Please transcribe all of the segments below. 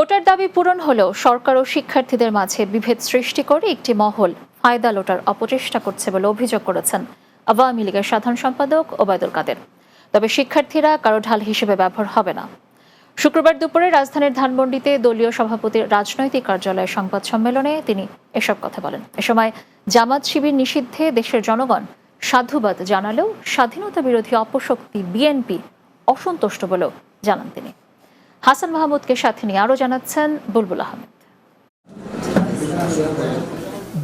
কোটার দাবি পূরণ হলেও সরকার ও শিক্ষার্থীদের মাঝে বিভেদ সৃষ্টি করে একটি মহল ফায়দা লোটার অপচেষ্টা করছে বলে অভিযোগ করেছেন আওয়ামী লীগের সাধারণ সম্পাদক ওবায়দুল কাদের। তবে শিক্ষার্থীরা কারও ঢাল হিসেবে ব্যবহার হবে না। শুক্রবার দুপুরে রাজধানীর ধানমন্ডিতে দলীয় সভাপতির রাজনৈতিক কার্যালয়ের সংবাদ সম্মেলনে তিনি এসব কথা বলেন। এ সময় জামাত শিবির নিষিদ্ধে দেশের জনগণ সাধুবাদ জানালেও স্বাধীনতা বিরোধী অপশক্তি বিএনপি অসন্তুষ্ট বলেও জানান তিনি। হাসান মাহমুদকে সাথে নিয়ে আরও জানাচ্ছেন বুলবুল আহমেদ।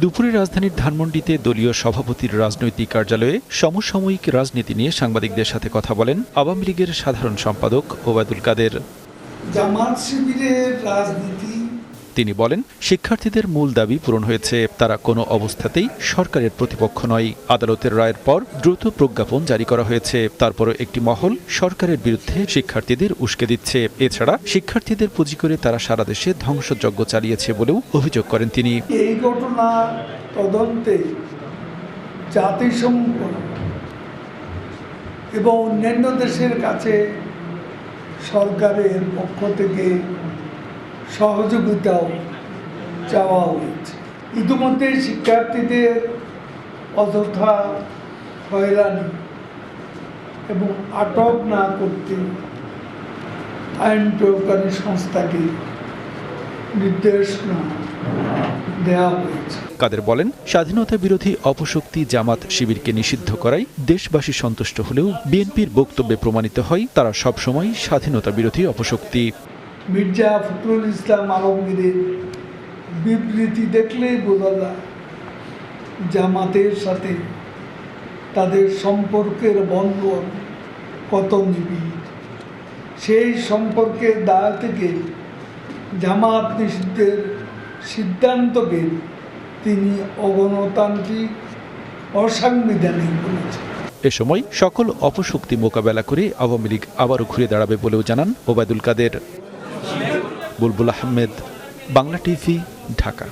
দুপুরে রাজধানীর ধানমন্ডিতে দলীয় সভাপতির রাজনৈতিক কার্যালয়ে সমসাময়িক রাজনীতি নিয়ে সাংবাদিকদের সাথে কথা বলেন আওয়ামী লীগের সাধারণ সম্পাদক ওবায়দুল কাদের। জামাত শিবিরের রাজনীতি তিনি বলেন, শিক্ষার্থীদের মূল দাবি পূরণ হয়েছে, তারা কোনো অবস্থাতেই সরকারের প্রতিপক্ষ নয়। আদালতের রায়ের পর দ্রুত প্রজ্ঞাপন জারি করা হয়েছে। তারপরও একটি মহল সরকারের বিরুদ্ধে শিক্ষার্থীদের উস্কে দিচ্ছে। এছাড়া শিক্ষার্থীদের পুঁজি করে তারা সারা দেশে ধ্বংসযজ্ঞ চালিয়েছে বলেও অভিযোগ করেন তিনি। এই ঘটনা তদন্তে জাতিসংঘ এবং অন্যান্য দেশের কাছে সরকারের পক্ষ থেকে সহযোগিতাও চাওয়া হয়েছে ইতিমধ্যে শিক্ষার্থীদের অযথা হয়রানি এবং আটক না করতে আইন প্রয়োগকারী সংস্থাকে নির্দেশনা কাদের বলেন, স্বাধীনতা বিরোধী অপশক্তি জামাত শিবিরকে নিষিদ্ধ করায় দেশবাসী সন্তুষ্ট হলেও বিএনপির বক্তব্যে প্রমাণিত হয়, তারা সবসময় স্বাধীনতা বিরোধী অপশক্তি। মির্জা ফখরুল ইসলাম আলমগীরের বিবৃতি দেখলেই বোঝা যায়, জামাতের সাথে তাদের সম্পর্কের বন্ধন কত নিবিড়। সেই সম্পর্কের দায় থেকে জামাত নিষিদ্ধের সিদ্ধান্তকে তিনি অগণতান্ত্রিক, অসাংবিধানিক বলেছেন। এ সময় সকল অপশক্তি মোকাবেলা করে আওয়ামী লীগ আবারও ঘুরে দাঁড়াবে বলেও জানান ওবায়দুল কাদের। বুলবুল আহমেদ বাংলা টিভি ঢাকা।